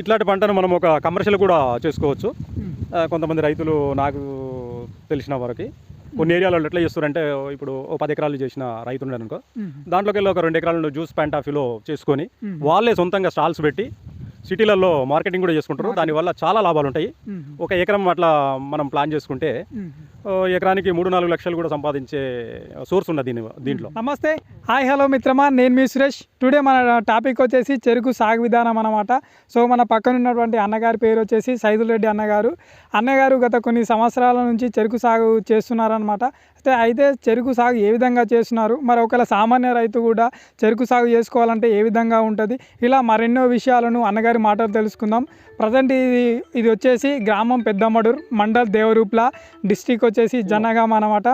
ఇట్లాంటి పంటను మనం ఒక కమర్షియల్ కూడా చేసుకోవచ్చు. కొంతమంది రైతులు నాకు తెలిసిన వరకు. కొన్ని ఏరియాలలో ఎట్లా చేస్తారంటే ఇప్పుడు ఓ పది ఎకరాలు చేసిన రైతు అనుకో. దాంట్లోకి వెళ్ళి ఒక రెండు ఎకరాలను జ్యూస్ ప్యాంట్ ఆఫీలో చేసుకొని వాళ్ళే సొంతంగా స్టాల్స్ పెట్టి సిటీలలో మార్కెటింగ్ కూడా చేసుకుంటారు దానివల్ల చాలా లాభాలు ఉంటాయి. ఒక ఎకరం అట్లా మనం ప్లాన్ చేసుకుంటే ఎకరానికి మూడు నాలుగు లక్షలు కూడా సంపాదించే సోర్స్ ఉన్నది దీని దీంట్లో. నమస్తే. హాయ్ హలో మిత్రమా. నేను మీ సురేష్. టుడే మన టాపిక్ వచ్చేసి చెరుకు సాగు విధానం అన్నమాట. సో మన పక్కన ఉన్నటువంటి అన్నగారి పేరు వచ్చేసి సైదుల్ రెడ్డి అన్నగారు. అన్నగారు గత కొన్ని సంవత్సరాల నుంచి చెరుకు సాగు చేస్తున్నారనమాట అయితే అయితే చెరుకు సాగు ఏ విధంగా చేస్తున్నారు? మరి ఒకవేళ సామాన్య రైతు కూడా చెరుకు సాగు చేసుకోవాలంటే ఏ విధంగా ఉంటుంది? ఇలా మరెన్నో విషయాలను అన్నగారి మాటలు తెలుసుకుందాం. ప్రజెంట్ ఇది ఇది వచ్చేసి గ్రామం పెద్దమడూర్ మండల్ దేవరూప్ల డిస్టిక్ వచ్చేసి జనగామ అనమాట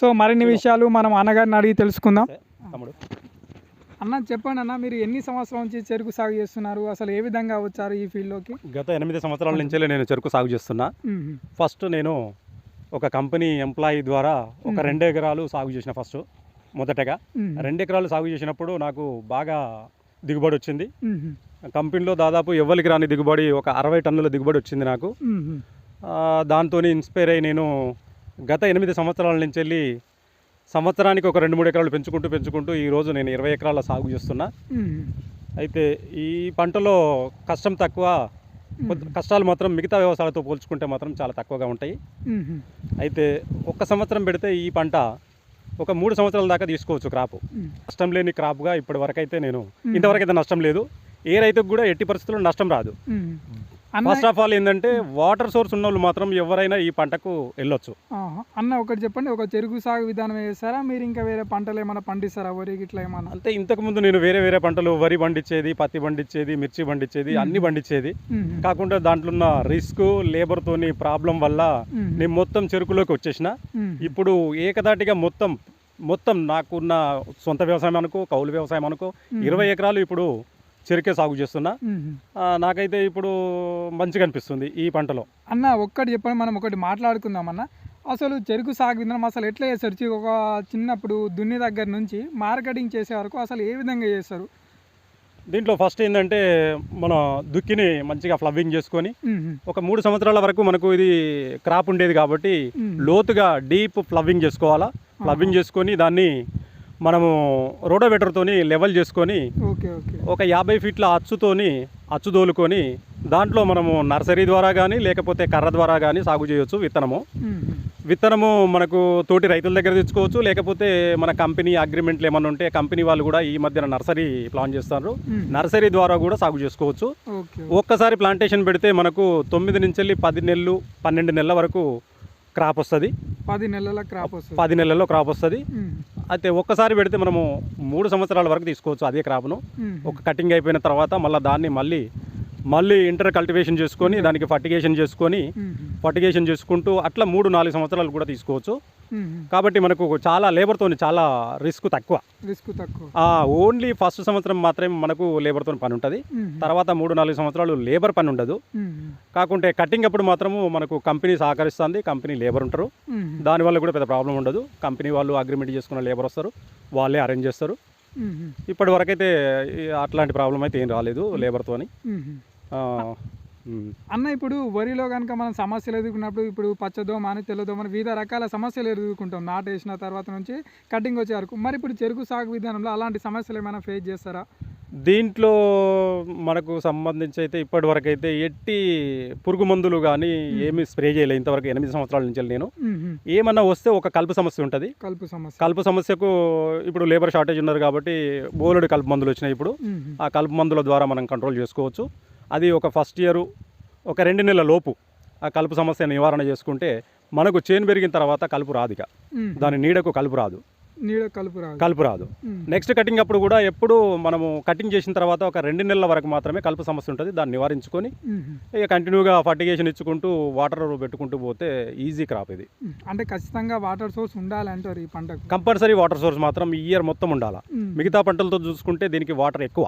సో మరిన్ని విషయాలు మనం అన్నగారిని అడిగి తెలుసుకుందాం. తమ్ముడు. అన్న చెప్పండి అన్న మీరు ఎన్ని సంవత్సరాల నుంచి చెరుకు సాగు చేస్తున్నారు? అసలు ఏ విధంగా వచ్చారు ఈ ఫీల్డ్లోకి? గత ఎనిమిది సంవత్సరాల నుంచే నేను చెరుకు సాగు చేస్తున్నా. ఫస్ట్ నేను ఒక కంపెనీ ఎంప్లాయీ ద్వారా ఒక రెండు ఎకరాలు సాగు చేసిన ఫస్ట్ మొదటగా. రెండు ఎకరాలు సాగు చేసినప్పుడు నాకు బాగా దిగుబడి వచ్చింది. కంపెనీలో దాదాపు ఎవరికి రాని దిగుబడి ఒక అరవై టన్నుల దిగుబడి వచ్చింది నాకు. దాంతో ఇన్స్పైర్ అయ్యి నేను గత ఎనిమిది సంవత్సరాల నుంచి వెళ్ళి సంవత్సరానికి ఒక రెండు మూడు ఎకరాలు పెంచుకుంటూ పెంచుకుంటూ ఈరోజు నేను ఇరవై ఎకరాల సాగు చేస్తున్నా. అయితే ఈ పంటలో కష్టం తక్కువ కొద్ది- కష్టాలు మాత్రం మిగతా వ్యవసాయాలతో పోల్చుకుంటే మాత్రం చాలా తక్కువగా ఉంటాయి. అయితే ఒక్క సంవత్సరం పెడితే ఈ పంట ఒక మూడు సంవత్సరాల దాకా తీసుకోవచ్చు క్రాప్. నష్టం లేని క్రాప్గా ఇప్పటి వరకు అయితే నేను ఇంతవరకు అయితే నష్టం లేదు. ఏ రైతుకు కూడా ఎట్టి పరిస్థితుల్లో నష్టం రాదు. ఫస్ట్ ఆఫ్ ఆల్ ఏంటంటే వాటర్ సోర్స్ ఉన్న వాళ్ళు మాత్రం ఎవరైనా ఈ పంటకు వెళ్ళొచ్చు. అన్న ఒకటి చెప్పండి ఒక చెరుకు సాగు విధానం వేస్తారా? మీరు ఇంకా వేరే పంటలు ఏమైనా పండిస్తారా? వరి ఇట్లా ఏమన్నా అంతే ఇంతకుముందు నేను వేరే వేరే పంటలు వరి పండించేది పత్తి పండించేది మిర్చి పండించేది అన్ని పండించేది. కాకుండా దాంట్లో ఉన్న రిస్క్ లేబర్తోని ప్రాబ్లం వల్ల నేను మొత్తం చెరుకులోకి వచ్చేసిన. ఇప్పుడు ఏకదాటిగా మొత్తం మొత్తం నాకున్న సొంత వ్యవసాయం అనుకో కౌలు వ్యవసాయం అనుకో ఇరవై ఎకరాలు ఇప్పుడు చెరుకే సాగు చేస్తున్నా. నాకైతే ఇప్పుడు మంచిగా అనిపిస్తుంది ఈ పంటలో. అన్న ఒక్కటి చెప్పండి మనం ఒకటి మాట్లాడుకుందాం అన్న అసలు చెరుకు సాగు విధానం అసలు ఎట్లా చేస్తారు? ఒక చిన్నప్పుడు దున్ని దగ్గర నుంచి మార్కెటింగ్ చేసే వరకు అసలు ఏ విధంగా చేస్తారు? దీంట్లో ఫస్ట్ ఏంటంటే మన దుక్కిని మంచిగా ఫ్లవ్వింగ్ చేసుకొని ఒక మూడు సంవత్సరాల వరకు మనకు ఇది క్రాప్ ఉండేది కాబట్టి లోతుగా డీప్ ఫ్లవ్వింగ్ చేసుకోవాలా. ఫ్లవ్వింగ్ చేసుకొని దాన్ని మనము రోడోవేటర్తోని లెవెల్ చేసుకొని ఒక యాభై ఫీట్ల అచ్చుతోని అచ్చు దోలుకొని దాంట్లో మనము నర్సరీ ద్వారా కానీ లేకపోతే కర్ర ద్వారా కానీ సాగు చేయొచ్చు విత్తనము. విత్తనము మనకు తోటి రైతుల దగ్గర తెచ్చుకోవచ్చు లేకపోతే మన కంపెనీ అగ్రిమెంట్లు ఏమన్నా ఉంటే కంపెనీ వాళ్ళు కూడా ఈ మధ్యన నర్సరీ ప్లాన్ చేస్తారు. నర్సరీ ద్వారా కూడా సాగు చేసుకోవచ్చు. ఒక్కసారి ప్లాంటేషన్ పెడితే మనకు తొమ్మిది నుంచి వెళ్ళి పది నెలలు పన్నెండు నెలల వరకు క్రాప్ వస్తుంది పది నెలల క్రాప్ వస్తుంది పది నెలల్లో క్రాప్ వస్తుంది. అయితే ఒక్కసారి పెడితే మనము మూడు సంవత్సరాల వరకు తీసుకోవచ్చు అదే క్రాప్ను. ఒక కటింగ్ అయిపోయిన తర్వాత మళ్ళీ దాన్ని మళ్ళీ మళ్ళీ ఇంటర్ కల్టివేషన్ చేసుకొని దానికి ఫర్టిగేషన్ చేసుకొని. ఫర్టిగేషన్ చేసుకుంటూ అట్లా మూడు నాలుగు సంవత్సరాలు కూడా తీసుకోవచ్చు. కాబట్టి మనకు చాలా లేబర్తో చాలా రిస్క్ తక్కువ. రిస్క్ తక్కువ. ఓన్లీ ఫస్ట్ సంవత్సరం మాత్రమే మనకు లేబర్తో పని ఉంటుంది. తర్వాత మూడు నాలుగు సంవత్సరాలు లేబర్ పని ఉండదు. కాకుంటే కటింగ్ అప్పుడు మాత్రము మనకు కంపెనీ సహకరిస్తుంది కంపెనీ లేబర్ ఉంటారు. దానివల్ల కూడా పెద్ద ప్రాబ్లం ఉండదు. కంపెనీ వాళ్ళు అగ్రిమెంట్ చేసుకున్న లేబర్ వస్తారు. వాళ్ళే అరేంజ్ చేస్తారు. ఇప్పటి వరకైతే అట్లాంటి ప్రాబ్లం అయితే ఏం రాలేదు లేబర్తోని. అన్న ఇప్పుడు వరిలో కనుక మనం సమస్యలు ఎదుర్కొన్నప్పుడు ఇప్పుడు పచ్చదోమ అని తెల్లదోమ వివిధ రకాల సమస్యలు ఎదుర్కొంటాం. నాటు వేసిన తర్వాత నుంచి కటింగ్ వచ్చే వరకు. మరి ఇప్పుడు చెరుకు సాగు విధానంలో అలాంటి సమస్యలు ఏమైనా ఫేస్ చేస్తారా? దీంట్లో మనకు సంబంధించి అయితే ఇప్పటి వరకు అయితే ఎట్టి పురుగు మందులు కానీ ఏమీ స్ప్రే చేయలేదు. ఇంతవరకు ఎనిమిది సంవత్సరాల నుంచి నేను. ఏమన్నా వస్తే ఒక కలుపు సమస్య ఉంటుంది. కలుపు సమస్య. కలుపు సమస్యకు ఇప్పుడు లేబర్ షార్టేజ్ ఉన్నారు కాబట్టి బోలెడు కలుపు మందులు వచ్చినాయి ఇప్పుడు. ఆ కలుపు మందుల ద్వారా మనం కంట్రోల్ చేసుకోవచ్చు. అది ఒక ఫస్ట్ ఇయర్ ఒక రెండు నెలల లోపు ఆ కలుపు సమస్య నివారణ చేసుకుంటే మనకు చేను పెరిగిన తర్వాత కలుపు రాదు. దాని నీడకు కలుపు రాదు నీడ కలుపు రాదు కలుపు రాదు. నెక్స్ట్ కటింగ్ అప్పుడు కూడా ఎప్పుడు మనము కటింగ్ చేసిన తర్వాత ఒక రెండు నెలల వరకు మాత్రమే కలుపు సమస్య ఉంటుంది దాన్ని నివారించుకొని. ఇక కంటిన్యూగా ఫర్టిగేషన్ ఇచ్చుకుంటూ వాటర్ పెట్టుకుంటూ పోతే ఈజీ క్రాప్ ఇది. అంటే ఖచ్చితంగా వాటర్ సోర్స్ ఉండాలంటారు ఈ పంటకు కంపల్సరీ వాటర్ సోర్స్ మాత్రం ఈ ఇయర్ మొత్తం ఉండాలి. మిగతా పంటలతో చూసుకుంటే దీనికి వాటర్ ఎక్కువ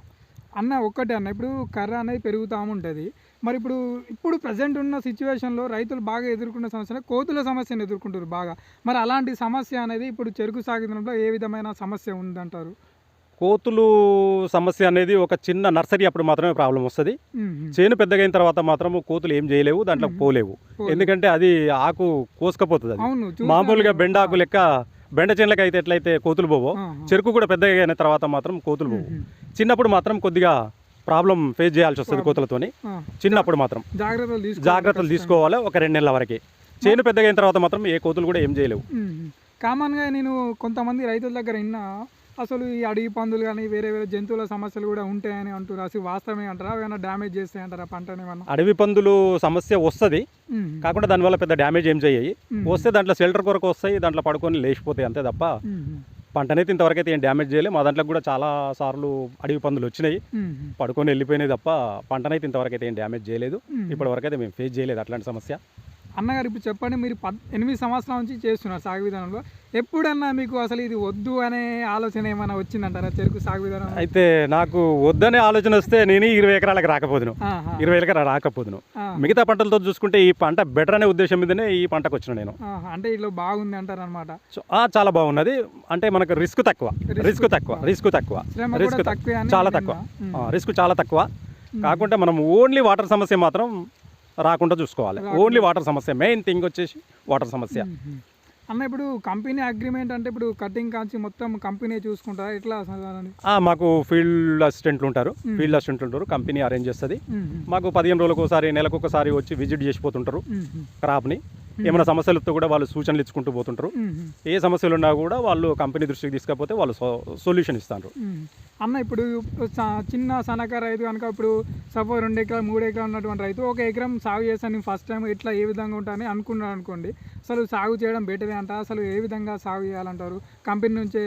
అన్న ఒక్కటే అన్న. ఇప్పుడు కర్ర అనేది పెరుగుతూ ఉంటుంది. మరి ఇప్పుడు ఇప్పుడు ప్రజెంట్ ఉన్న సిచ్యువేషన్లో రైతులు బాగా ఎదుర్కొన్న సమస్య కోతుల సమస్యను ఎదుర్కొంటారు బాగా. మరి అలాంటి సమస్య అనేది ఇప్పుడు చెరుకు సాగుదనంలో ఏ విధమైన సమస్య ఉందంటారు? కోతులు సమస్య అనేది ఒక చిన్న నర్సరీ అప్పుడు మాత్రమే ప్రాబ్లం వస్తుంది. చేను పెద్దగా అయిన తర్వాత మాత్రం కోతులు ఏం చేయలేవు దాంట్లో పోలేవు. ఎందుకంటే అది ఆకు కోసుకపోతుంది అది. మామూలుగా బెండ ఆకు లెక్క బెండ చేనులకి అయితే ఎట్లయితే కోతులు పోవో. చెరుకు కూడా పెద్దగా అయిన తర్వాత మాత్రం కోతులు పోవు. చిన్నప్పుడు మాత్రం కొద్దిగా ప్రాబ్లం ఫేస్ చేయాల్సి వస్తుంది కోతులతోని. చిన్నప్పుడు మాత్రం జాగ్రత్తలు తీసుకోవాలి ఒక రెండు నెలల వరకే చేను పెద్దగా అయిన తర్వాత మాత్రం ఏ కోతులు కూడా ఏం చేయలేవు. కామన్గా నేను కొంతమంది రైతుల దగ్గర విన్నా అసలు ఈ అడవి పందులు కానీ వేరే వేరే జంతువుల సమస్యలు కూడా ఉంటాయని అంటారు అసలు వాస్తవమే అంటారా ఏమైనా డ్యామేజ్ చేస్తాయంటారా పంటని ఏమన్నా అడవి పందులు సమస్య వస్తుంది. కాకుండా దానివల్ల పెద్ద డ్యామేజ్ ఏం చేయాయి మ్మ్. వస్తే దాంట్లో షెల్టర్ కొరకు వస్తాయి దాంట్లో పడుకొని లేచిపోతాయి అంతే తప్ప. పంటనైతే ఇంతవరకు అయితే ఏం డ్యామేజ్ చేయలేదు మా దాంట్లో కూడా చాలా సార్లు అడవి పందులు వచ్చినాయి. పడుకొని వెళ్ళిపోయినాయి తప్ప పంటనైతే ఇంతవరకు అయితే ఏం డ్యామేజ్ చేయలేదు మ్మ్. ఇప్పటి వరకు అయితే మేము ఫేస్ చేయలేదు అట్లాంటి సమస్య అన్నగారు ఇప్పుడు చెప్పండి మీరు పద్ ఎనిమిది సంవత్సరాల నుంచి చేస్తున్నారు సాగు విధానంలో. ఎప్పుడన్నా మీకు అసలు ఇది వద్దు అనే ఆలోచన ఏమైనా వచ్చిందంటారా చెరుకు సాగు విధానం? అయితే నాకు వద్దనే ఆలోచన వస్తే నేను ఇరవై ఎకరాలకు రాకపోదును. ఇరవై ఎకరాలు రాకపోదును. మిగతా పంటలతో చూసుకుంటే ఈ పంట బెటర్ అనే ఉద్దేశం మీదనే ఈ పంటకు వచ్చిన నేను. అంటే ఇట్లా బాగుంది అంటారు అనమాట చాలా బాగున్నది. అంటే మనకు రిస్క్ తక్కువ. రిస్క్ తక్కువ. రిస్క్ తక్కువ. రిస్క్ చాలా. తక్కువ. రిస్క్ చాలా తక్కువ. కాకుంటే మనం ఓన్లీ వాటర్ సమస్య మాత్రం రాకుండా చూసుకోవాలి. ఓన్లీ వాటర్ సమస్య. మెయిన్ థింగ్ వచ్చేసి వాటర్ సమస్య. అన్న ఇప్పుడు కంపెనీ అగ్రిమెంట్ అంటే ఇప్పుడు కటింగ్ కాంచి మొత్తం కంపెనీ చూసుకుంటారా? ఎట్లా మాకు ఫీల్డ్ అసిస్టెంట్లు ఉంటారు. ఫీల్డ్ అసిస్టెంట్లు ఉంటారు. కంపెనీ అరేంజ్ చేస్తుంది. మాకు పదిహేను రోజులకు ఒకసారి నెలకు ఒకసారి వచ్చి విజిట్ చేసిపోతుంటారు. క్రాప్ని ఏమైనా సమస్యలతో కూడా వాళ్ళు సూచనలు ఇచ్చుకుంటూ పోతుంటారు. ఏ సమస్యలు ఉన్నా కూడా వాళ్ళు కంపెనీ దృష్టికి తీసుకపోతే వాళ్ళు సొల్యూషన్ ఇస్తారు. అన్న ఇప్పుడు చిన్న సన్నకారు రైతు కనుక ఇప్పుడు సపోజ్ రెండు ఎకరాలు మూడు ఎకరాలు ఉన్నటువంటి రైతు ఒక ఎకరం సాగు చేస్తాను ఫస్ట్ టైం ఇట్లా ఏ విధంగా ఉంటానని అనుకున్నాను అనుకోండి అసలు సాగు చేయడం బెటరే అంట అసలు ఏ విధంగా సాగు చేయాలంటారు? కంపెనీ నుంచే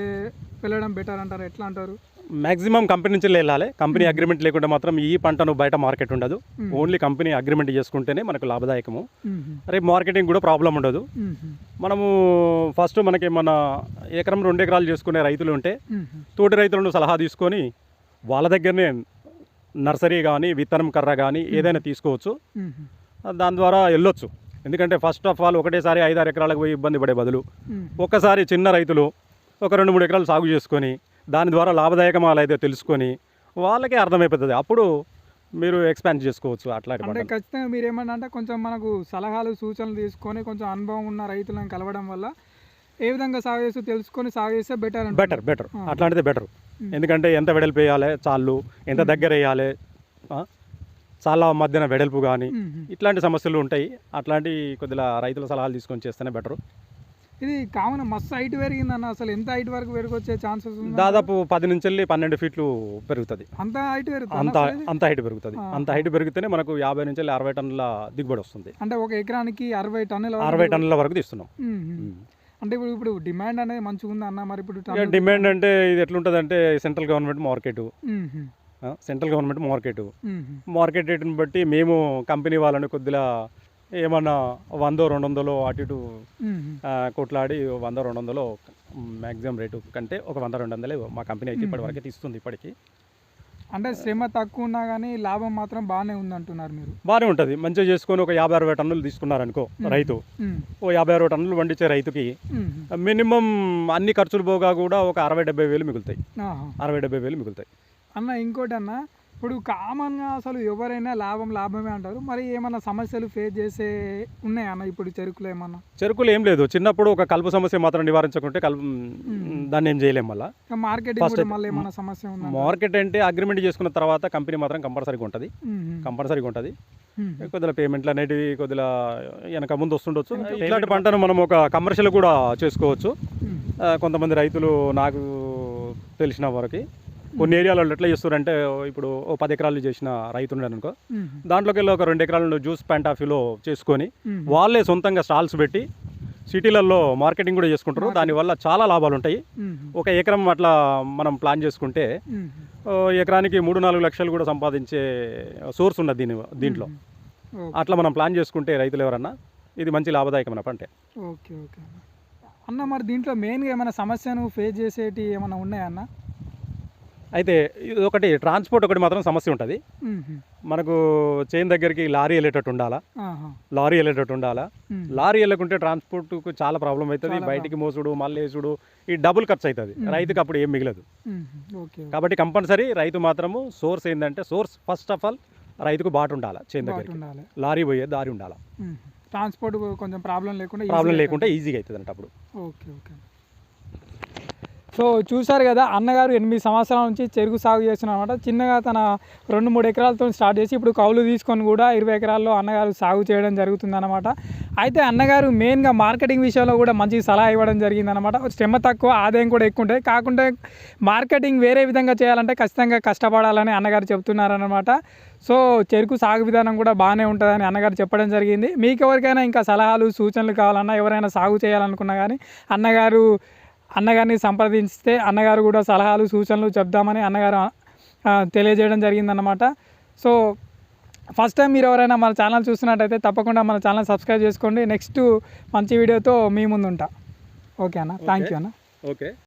వెళ్ళడం బెటర్ అంటారు? ఎట్లా అంటారు? మాక్సిమం కంపెనీ నుంచి వెళ్ళాలి కంపెనీ అగ్రిమెంట్ లేకుండా మాత్రం ఈ పంటను బయట మార్కెట్ ఉండదు ఓన్లీ కంపెనీ అగ్రిమెంట్ చేసుకుంటేనే మనకు లాభదాయకము. రేపు మార్కెటింగ్ కూడా ప్రాబ్లం ఉండదు. మనము ఫస్ట్ మనకి మన ఎకరం రెండు ఎకరాలు చేసుకునే రైతులు ఉంటే. తోటి రైతులను సలహా తీసుకొని వాళ్ళ దగ్గరనే నర్సరీ కానీ విత్తనం కర్ర కానీ ఏదైనా తీసుకోవచ్చు. దాని ద్వారా వెళ్ళొచ్చు ఎందుకంటే ఫస్ట్ ఆఫ్ ఆల్ ఒకటేసారి ఐదారు ఎకరాలకు పోయి ఇబ్బంది పడే బదులు. ఒక్కసారి చిన్న రైతులు ఒక రెండు మూడు ఎకరాలు సాగు చేసుకొని దాని ద్వారా లాభదాయకమాలు అయితే తెలుసుకొని వాళ్ళకే అర్థమైపోతుంది. అప్పుడు మీరు ఎక్స్పాండ్ చేసుకోవచ్చు అట్లాంటి అంటే ఖచ్చితంగా మీరు ఏమన్నా అంటే కొంచెం మనకు సలహాలు సూచనలు తీసుకొని కొంచెం అనుభవం ఉన్న రైతులను కలవడం వల్ల ఏ విధంగా సాగు చేస్తూ తెలుసుకొని సాగు చేస్తే బెటర్ బెటర్ బెటర్ అట్లాంటిదే బెటర్ ఎందుకంటే ఎంత వెడల్పు వేయాలి చాళ్ళు. ఎంత దగ్గర వేయాలి? చాలా మధ్యన వెడల్పు కానీ ఇట్లాంటి సమస్యలు ఉంటాయి. అట్లాంటి కొద్దిగా రైతుల సలహాలు తీసుకొని చేస్తేనే బెటర్ ఇది కామన్ మస్తు హైట్ పెరిగిందన్న అసలు ఎంత హైట్ వరకు పెరిగొచ్చే ఛాన్సెస్ ఉంది దాదాపు పది నుంచి వెళ్ళి పన్నెండు ఫీట్లు పెరుగుతుంది. అంత హైట్ పెరుగుతుంది అంత అంత హైట్ పెరుగుతుంది. అంత హైట్ పెరిగితేనే మనకు యాభై నుంచి వెళ్ళి అరవై టన్నుల దిగుబడి వస్తుంది. అంటే ఒక ఎకరానికి అరవై టన్నుల అరవై టన్నుల వరకు తీస్తున్నాం. అంటే ఇప్పుడు ఇప్పుడు డిమాండ్ అనేది మంచిగా ఉంది అన్న? మరి ఇప్పుడు డిమాండ్ అంటే ఇది ఎట్లుంటుంది అంటే central government market. Central government market. Market రేటుని బట్టి మేము కంపెనీ వాళ్ళని కొద్దిగా ఏమన్నా వందో రెండు వందలు అటు ఇటు కొట్లాడి వంద రెండు వందలు మ్యాక్సిమం రేటు కంటే ఒక వంద రెండు వందలే మా కంపెనీ అయితే ఇప్పటి వరకు ఇస్తుంది ఇప్పటికి. అంటే శ్రమ తక్కువ ఉన్నా కానీ లాభం మాత్రం బాగానే ఉంది అంటున్నారు మీరు. బాగానే ఉంటుంది. మంచిగా చేసుకొని ఒక యాభై అరవై టన్నులు తీసుకున్నారనుకో రైతు. మ్మ్. ఓ యాభై అరవై టన్నులు పండించే రైతుకి. మినిమం అన్ని ఖర్చులు పోగా కూడా ఒక అరవై డెబ్బై వేలు మిగులుతాయి. అరవై డెబ్బై వేలు మిగులుతాయి. అన్న ఇంకోటి అన్న ఇప్పుడు కామన్గా అసలు ఎవరైనా లాభం లాభమే అంటారు. మరి ఏమన్నా సమస్యలు ఫేస్ చేసే ఉన్నాయా అన్న ఇప్పుడు చెరుకులో ఏమన్నా? చెరుకులు ఏం లేదు. చిన్నప్పుడు ఒక కలుపు సమస్య మాత్రం నివారించకుంటే కలుపు దాన్ని ఏం చేయలేం మళ్ళీ. అయితే- మళ్ళీ ఏమన్నా సమస్య ఉందా మార్కెట్ అంటే అగ్రిమెంట్ చేసుకున్న తర్వాత కంపెనీ మాత్రం కంపల్సరీగా ఉంటుంది. కంపల్సరీగా ఉంటుంది. కొద్దిగా పేమెంట్లు అనేటివి కొద్దిగా వెనక ముందు వస్తుండొచ్చు. ఇలాంటి పంటను మనం ఒక కమర్షియల్ కూడా చేసుకోవచ్చు. కొంతమంది రైతులు నాకు తెలిసిన వరకు కొన్ని ఏరియాలలో ఎట్లా చేస్తారంటే ఇప్పుడు ఓ పది ఎకరాలు చేసిన రైతు ఉన్నాడు అనుకో దాంట్లోకి వెళ్ళి ఒక రెండు ఎకరాలను జ్యూస్ ప్యాంట్ ఆఫీలో చేసుకొని వాళ్ళే సొంతంగా స్టాల్స్ పెట్టి సిటీలలో మార్కెటింగ్ కూడా చేసుకుంటారు. దానివల్ల చాలా లాభాలు ఉంటాయి. ఒక ఎకరం అట్లా మనం ప్లాన్ చేసుకుంటే ఎకరానికి మూడు నాలుగు లక్షలు కూడా సంపాదించే సోర్స్ ఉన్నది దీని దీంట్లో. అట్లా మనం ప్లాన్ చేసుకుంటే రైతులు ఎవరన్నా ఇది మంచి లాభదాయకమైన పంటే. ఓకే ఓకే అన్న. మరి దీంట్లో మెయిన్గా ఏమైనా సమస్యను ఫేస్ చేసేటి ఏమైనా ఉన్నాయా అన్న? అయితే ఇది ఒకటి ట్రాన్స్పోర్ట్ ఒకటి మాత్రం సమస్య ఉంటుంది. మనకు చైన్ దగ్గరికి లారీ వెళ్ళేటట్టు ఉండాలా. లారీ వెళ్ళేటట్టు ఉండాలా. లారీ వెళ్ళకుంటే ట్రాన్స్పోర్ట్కు చాలా ప్రాబ్లం అవుతుంది బయటికి మోసుడు మళ్ళీ వేసుడు ఈ డబుల్ ఖర్చు అవుతుంది. రైతుకి అప్పుడు ఏం మిగలదు. కాబట్టి కంపల్సరీ రైతు మాత్రము సోర్స్ ఏంటంటే సోర్స్ ఫస్ట్ ఆఫ్ ఆల్ రైతుకు బాటు ఉండాలి చేను దగ్గరికి. లారీ పోయే దారి ఉండాలి. ట్రాన్స్పోర్ట్ కొంచెం ప్రాబ్లం లేకుండా ప్రాబ్లం లేకుండా ఈజీగా అవుతుంది అంటే అప్పుడు. Okay okay. సో చూశారు కదా అన్నగారు ఎనిమిది సంవత్సరాల నుంచి చెరుకు సాగు చేస్తున్నారు అనమాట చిన్నగా తన రెండు మూడు ఎకరాలతో స్టార్ట్ చేసి ఇప్పుడు కౌలు తీసుకొని కూడా ఇరవై ఎకరాల్లో అన్నగారు సాగు చేయడం జరుగుతుందన్నమాట. అయితే అన్నగారు మెయిన్గా మార్కెటింగ్ విషయంలో కూడా మంచి సలహా ఇవ్వడం జరిగిందనమాట శ్రమ తక్కువ ఆదాయం కూడా ఎక్కువ ఉంటుంది కాకుంటే మార్కెటింగ్ వేరే విధంగా చేయాలంటే ఖచ్చితంగా కష్టపడాలని అన్నగారు చెప్తున్నారనమాట సో చెరుకు సాగు విధానం కూడా బాగానే ఉంటుందని అన్నగారు చెప్పడం జరిగింది. మీకు ఎవరికైనా ఇంకా సలహాలు సూచనలు కావాలన్నా ఎవరైనా సాగు చేయాలనుకున్నా కానీ అన్నగారు అన్నగారిని సంప్రదిస్తే అన్నగారు కూడా సలహాలు సూచనలు చెప్దామని అన్నగారు తెలియజేయడం జరిగిందన్నమాట. సో ఫస్ట్ టైం మీరు ఎవరైనా మన ఛానల్ చూస్తున్నట్టయితే తప్పకుండా మన ఛానల్ సబ్స్క్రైబ్ చేసుకోండి. నెక్స్ట్ మంచి వీడియోతో మీ ముందు ఉంటా ఓకే అన్న. థ్యాంక్ యూ అన్న. ఓకే.